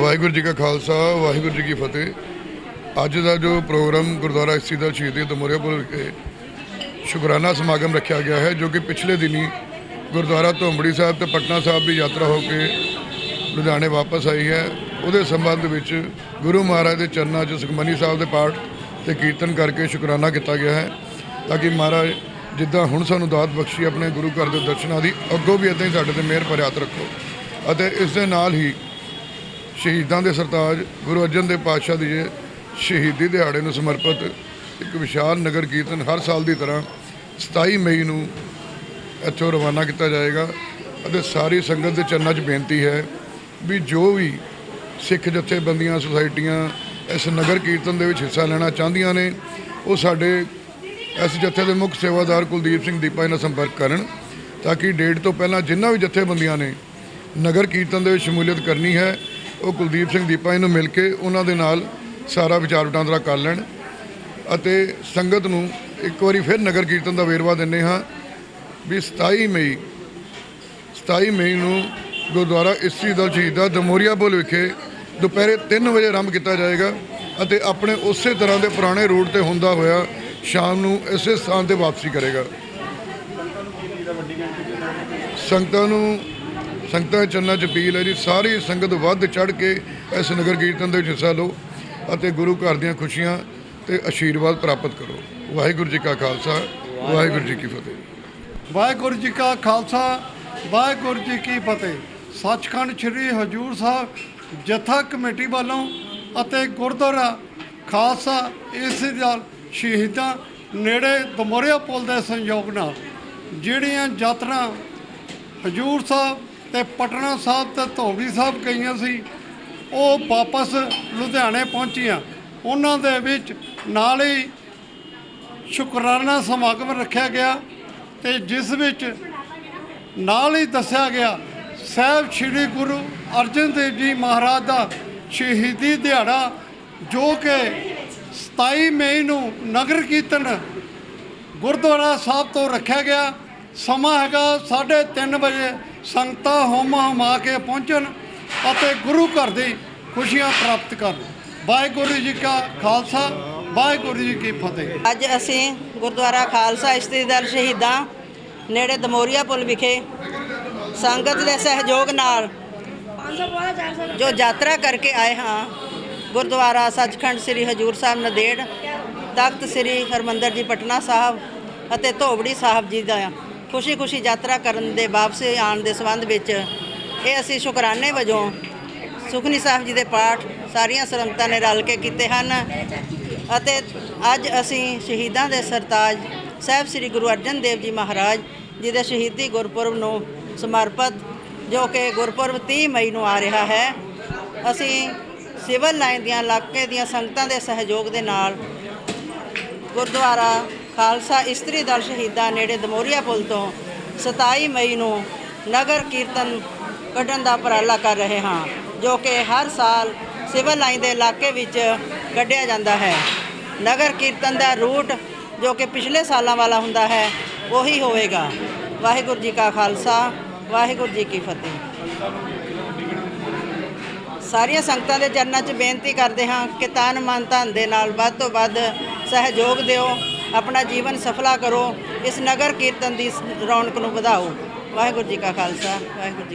ਵਾਹਿਗੁਰੂ ਜੀ ਕਾ ਖਾਲਸਾ, ਵਾਹਿਗੁਰੂ ਜੀ ਕੀ ਫਤਿਹ। ਅੱਜ ਦਾ ਜੋ ਪ੍ਰੋਗਰਾਮ ਗੁਰਦੁਆਰਾ ਇਸੀ ਦਾ ਸ਼ਹੀਦੀ ਦਮੋਰੀਆਪੁਰ ਵਿਖੇ ਸ਼ੁਕਰਾਨਾ ਸਮਾਗਮ ਰੱਖਿਆ ਗਿਆ ਹੈ, ਜੋ ਕਿ ਪਿਛਲੇ ਦਿਨੀ ਗੁਰਦੁਆਰਾ ਧੋਂਬੜੀ ਸਾਹਿਬ ਤੇ ਪਟਨਾ ਸਾਹਿਬ ਦੀ ਯਾਤਰਾ ਹੋ ਕੇ ਲੁਧਿਆਣੇ ਵਾਪਸ ਆਈ ਹੈ। ਉਹਦੇ ਸੰਬੰਧ ਵਿੱਚ ਗੁਰੂ ਮਹਾਰਾਜ ਦੇ ਚਰਨਾਂ 'ਚ ਸੁਖਮਨੀ ਸਾਹਿਬ ਦੇ ਪਾਠ ਤੇ ਕੀਰਤਨ ਕਰਕੇ ਸ਼ੁਕਰਾਨਾ ਕੀਤਾ ਗਿਆ ਹੈ, ਤਾਂ ਕਿ ਮਹਾਰਾਜ ਜਿੱਦਾਂ ਹੁਣ ਸਾਨੂੰ ਦਾਤ ਬਖਸ਼ੀ ਆਪਣੇ ਗੁਰੂ ਘਰ ਦੇ ਦਰਸ਼ਨਾਂ ਦੀ, ਅੱਗੋਂ ਵੀ ਇਦਾਂ ਹੀ ਸਾਡੇ ਤੇ ਮਿਹਰ ਭਰਿਆ ਹੱਥ ਰੱਖੋ। ਅਤੇ ਇਸ ਦੇ ਨਾਲ ਹੀ ਸ਼ਹੀਦਾਂ ਦੇ ਸਰਤਾਜ ਗੁਰੂ ਅਰਜਨ ਦੇਵ ਪਾਤਸ਼ਾਹ ਦੀ ਜੇ ਸ਼ਹੀਦੀ ਦਿਹਾੜੇ ਨੂੰ ਸਮਰਪਿਤ ਇੱਕ ਵਿਸ਼ਾਲ ਨਗਰ ਕੀਰਤਨ ਹਰ ਸਾਲ ਦੀ ਤਰ੍ਹਾਂ 27 ਮਈ ਨੂੰ ਇੱਥੋਂ ਰਵਾਨਾ ਕੀਤਾ ਜਾਏਗਾ ਅਤੇ ਸਾਰੀ ਸੰਗਤ ਦੇ ਚਰਨਾਂ 'ਚ ਬੇਨਤੀ ਹੈ ਵੀ ਜੋ ਵੀ ਸਿੱਖ ਜਥੇਬੰਦੀਆਂ, ਸੁਸਾਇਟੀਆਂ ਇਸ ਨਗਰ ਕੀਰਤਨ ਦੇ ਵਿੱਚ ਹਿੱਸਾ ਲੈਣਾ ਚਾਹੁੰਦੀਆਂ ਨੇ, ਉਹ ਸਾਡੇ ਇਸ ਜਥੇ ਦੇ ਮੁੱਖ ਸੇਵਾਦਾਰ ਕੁਲਦੀਪ ਸਿੰਘ ਦੀਪਾ ਜੀ ਨਾਲ ਸੰਪਰਕ ਕਰਨ ਤਾਂ ਕਿ ਡੇਟ ਤੋਂ ਪਹਿਲਾਂ ਜਿੰਨਾ ਵੀ ਜਥੇਬੰਦੀਆਂ ਨੇ ਨਗਰ ਕੀਰਤਨ ਦੇ ਵਿੱਚ ਸ਼ਮੂਲੀਅਤ ਕਰਨੀ ਹੈ ਉਹ ਕੁਲਦੀਪ ਸਿੰਘ ਦੀਪਾ ਜੀ ਨੂੰ ਮਿਲ ਕੇ ਉਹਨਾਂ ਦੇ ਨਾਲ ਸਾਰਾ ਵਿਚਾਰ ਵਟਾਂਦਰਾ ਕਰ ਲੈਣ ਅਤੇ ਸੰਗਤ ਨੂੰ ਇੱਕ ਵਾਰੀ ਫਿਰ ਨਗਰ ਕੀਰਤਨ ਦਾ ਵੇਰਵਾ ਦਿੰਨੇ ਹਾਂ ਵੀ 27 ਮਈ 27 ਮਈ ਨੂੰ ਗੁਰਦੁਆਰਾ ਇਸਰੀ ਦਲ ਸ਼ਹੀਦਾ ਦਮੋਰੀਆ ਪੁਲ ਵਿਖੇ ਦੁਪਹਿਰੇ 3 ਵਜੇ ਆਰੰਭ ਕੀਤਾ ਜਾਏਗਾ ਅਤੇ ਆਪਣੇ ਉਸੇ ਤਰ੍ਹਾਂ ਦੇ ਪੁਰਾਣੇ ਰੂਟ ਤੇ ਹੁੰਦਾ ਹੋਇਆ ਸ਼ਾਮ ਨੂੰ ਇਸੇ ਸਥਾਨ ਤੇ ਵਾਪਸੀ ਕਰੇਗਾ। ਸੰਗਤਾਂ ਨੂੰ ਸੰਗਤਾਂ ਦੇ ਚਰਨਾਂ 'ਚ ਅਪੀਲ ਹੈ ਜੀ, ਸਾਰੀ ਸੰਗਤ ਵੱਧ ਚੜ ਕੇ ਇਸ ਨਗਰ ਕੀਰਤਨ ਦੇ ਵਿੱਚ ਹਿੱਸਾ ਲਓ ਅਤੇ ਗੁਰੂ ਘਰ ਦੀਆਂ ਖੁਸ਼ੀਆਂ ਤੇ ਆਸ਼ੀਰਵਾਦ ਪ੍ਰਾਪਤ ਕਰੋ। ਵਾਹਿਗੁਰੂ ਜੀ ਕਾ ਖਾਲਸਾ, ਵਾਹਿਗੁਰੂ ਜੀ ਕੀ ਫਤਿਹ। ਵਾਹਿਗੁਰੂ ਜੀ ਕਾ ਖਾਲਸਾ, ਵਾਹਿਗੁਰੂ ਜੀ ਕੀ ਫਤਿਹ। ਸੱਚਖੰਡ ਸ੍ਰੀ ਹਜੂਰ ਸਾਹਿਬ ਜਥਾ ਕਮੇਟੀ ਵੱਲੋਂ ਅਤੇ ਗੁਰਦੁਆਰਾ ਖਾਲਸਾ ਇਸ ਦਾ ਸ਼ਹੀਦਾਂ ਨੇੜੇ ਦਮੋਰੀਆ ਪੁਲ ਦੇ ਸੰਯੋਗ ਨਾਲ ਜਿਹੜੀਆਂ ਯਾਤਰਾ ਹਜੂਰ ਸਾਹਿਬ ਤੇ ਪਟਨਾ ਸਾਹਿਬ ਤੇ ਧੋਬੀ ਸਾਹਿਬ ਗਈਆਂ ਸੀ, ਉਹ ਵਾਪਸ ਲੁਧਿਆਣੇ ਪਹੁੰਚੀਆਂ। ਉਹਨਾਂ ਦੇ ਵਿੱਚ ਨਾਲ ਹੀ ਸ਼ੁਕਰਾਨਾ ਸਮਾਗਮ ਰੱਖਿਆ ਗਿਆ ਤੇ ਜਿਸ ਵਿੱਚ ਨਾਲ ਹੀ ਦੱਸਿਆ ਗਿਆ, ਸਾਹਿਬ ਸ੍ਰੀ ਗੁਰੂ ਅਰਜਨ ਦੇਵ ਜੀ ਮਹਾਰਾਜ ਦਾ ਸ਼ਹੀਦੀ ਦਿਹਾੜਾ, ਜੋ ਕਿ 27 ਮਈ ਨੂੰ ਨਗਰ ਕੀਰਤਨ ਗੁਰਦੁਆਰਾ ਸਾਹਿਬ ਤੋਂ ਰੱਖਿਆ ਗਿਆ। ਸਮਾਂ ਹੈਗਾ 3:30 ਵਜੇ। ਸੰਗਤਾਂ ਹੋਮ ਹਮਾ ਕੇ ਪਹੁੰਚਣ ਅਤੇ ਗੁਰੂ ਘਰ ਦੀ ਖੁਸ਼ੀਆਂ ਪ੍ਰਾਪਤ ਕਰਨ। ਵਾਹਿਗੁਰੂ ਜੀ ਕਾ ਖਾਲਸਾ, ਵਾਹਿਗੁਰੂ ਜੀ ਕੀ ਫਤਿਹ। ਅੱਜ ਅਸੀਂ ਗੁਰਦੁਆਰਾ ਖਾਲਸਾ ਇਸਤਰੀ ਸ਼ਹੀਦਾਂ ਨੇੜੇ ਦਮੋਰੀਆ ਪੁਲ ਵਿਖੇ ਸੰਗਤ ਦੇ ਸਹਿਯੋਗ ਨਾਲ ਜੋ ਯਾਤਰਾ ਕਰਕੇ ਆਏ ਹਾਂ, ਗੁਰਦੁਆਰਾ ਸੱਚਖੰਡ ਸ੍ਰੀ ਹਜੂਰ ਸਾਹਿਬ ਨਦੇੜ, ਤਖਤ ਸ੍ਰੀ ਹਰਮੰਦਰ ਜੀ ਪਟਨਾ ਸਾਹਿਬ ਅਤੇ ਧੋਬੜੀ ਸਾਹਿਬ ਜੀ ਦਾ ਖੁਸ਼ੀ ਖੁਸ਼ੀ ਯਾਤਰਾ ਕਰਨ ਦੇ ਵਾਪਸ ਆਉਣ ਦੇ ਸੰਬੰਧ ਵਿੱਚ ਇਹ ਅਸੀਂ ਸ਼ੁਕਰਾਨੇ ਵਜੋਂ ਸੁਖਨੀ ਸਾਹਿਬ ਜੀ ਦੇ ਪਾਠ ਸਾਰੀਆਂ ਸੰਗਤਾਂ ਨੇ ਰਲ ਕੇ ਕੀਤੇ ਹਨ ਅਤੇ ਅੱਜ ਅਸੀਂ ਸ਼ਹੀਦਾਂ ਦੇ ਸਰਤਾਜ ਸਾਹਿਬ ਸ੍ਰੀ ਗੁਰੂ ਅਰਜਨ ਦੇਵ ਜੀ ਮਹਾਰਾਜ ਜੀ ਦੇ ਸ਼ਹੀਦੀ ਗੁਰਪੁਰਬ ਨੂੰ ਸਮਰਪਿਤ, ਜੋ ਕਿ ਗੁਰਪੁਰਬ 30 ਮਈ ਨੂੰ ਆ ਰਿਹਾ ਹੈ, ਅਸੀਂ ਸਿਵਲ ਲਾਈਨ ਦੀਆਂ ਇਲਾਕੇ ਦੀਆਂ ਸੰਗਤਾਂ ਦੇ ਸਹਿਯੋਗ ਦੇ ਨਾਲ ਗੁਰਦੁਆਰਾ ਖਾਲਸਾ ਇਸਤਰੀ ਦਲ ਸ਼ਹੀਦਾਂ ਨੇੜੇ ਦਮੋਰੀਆ ਪੁਲ ਤੋਂ 27 ਮਈ ਨੂੰ ਨਗਰ ਕੀਰਤਨ ਕੱਢਣ ਦਾ ਉਪਰਾਲਾ ਕਰ ਰਹੇ ਹਾਂ, ਜੋ ਕਿ ਹਰ ਸਾਲ ਸਿਵਲ ਲਾਈਨ ਦੇ ਇਲਾਕੇ ਵਿੱਚ ਕੱਢਿਆ ਜਾਂਦਾ ਹੈ। ਨਗਰ ਕੀਰਤਨ ਦਾ ਰੂਟ ਜੋ ਕਿ ਪਿਛਲੇ ਸਾਲਾਂ ਵਾਲਾ ਹੁੰਦਾ ਹੈ, ਉਹੀ ਹੋਵੇਗਾ। ਵਾਹਿਗੁਰੂ ਜੀ ਕਾ ਖਾਲਸਾ, ਵਾਹਿਗੁਰੂ ਜੀ ਕੀ ਫਤਿਹ। ਸਾਰੀਆਂ ਸੰਗਤਾਂ ਦੇ ਚਰਨਾਂ 'ਚ ਬੇਨਤੀ ਕਰਦੇ ਹਾਂ ਕਿ ਤਨ ਮਨ ਧਨ ਦੇ ਨਾਲ ਵੱਧ ਤੋਂ ਵੱਧ ਸਹਿਯੋਗ ਦਿਓ। ਆਪਣਾ ਜੀਵਨ ਸਫਲਾ ਕਰੋ, ਇਸ ਨਗਰ ਕੀਰਤਨ ਦੀ ਰੌਣਕ ਨੂੰ ਵਧਾਓ। ਵਾਹਿਗੁਰੂ ਜੀ ਕਾ ਖਾਲਸਾ, ਵਾਹਿਗੁਰੂ ਜੀ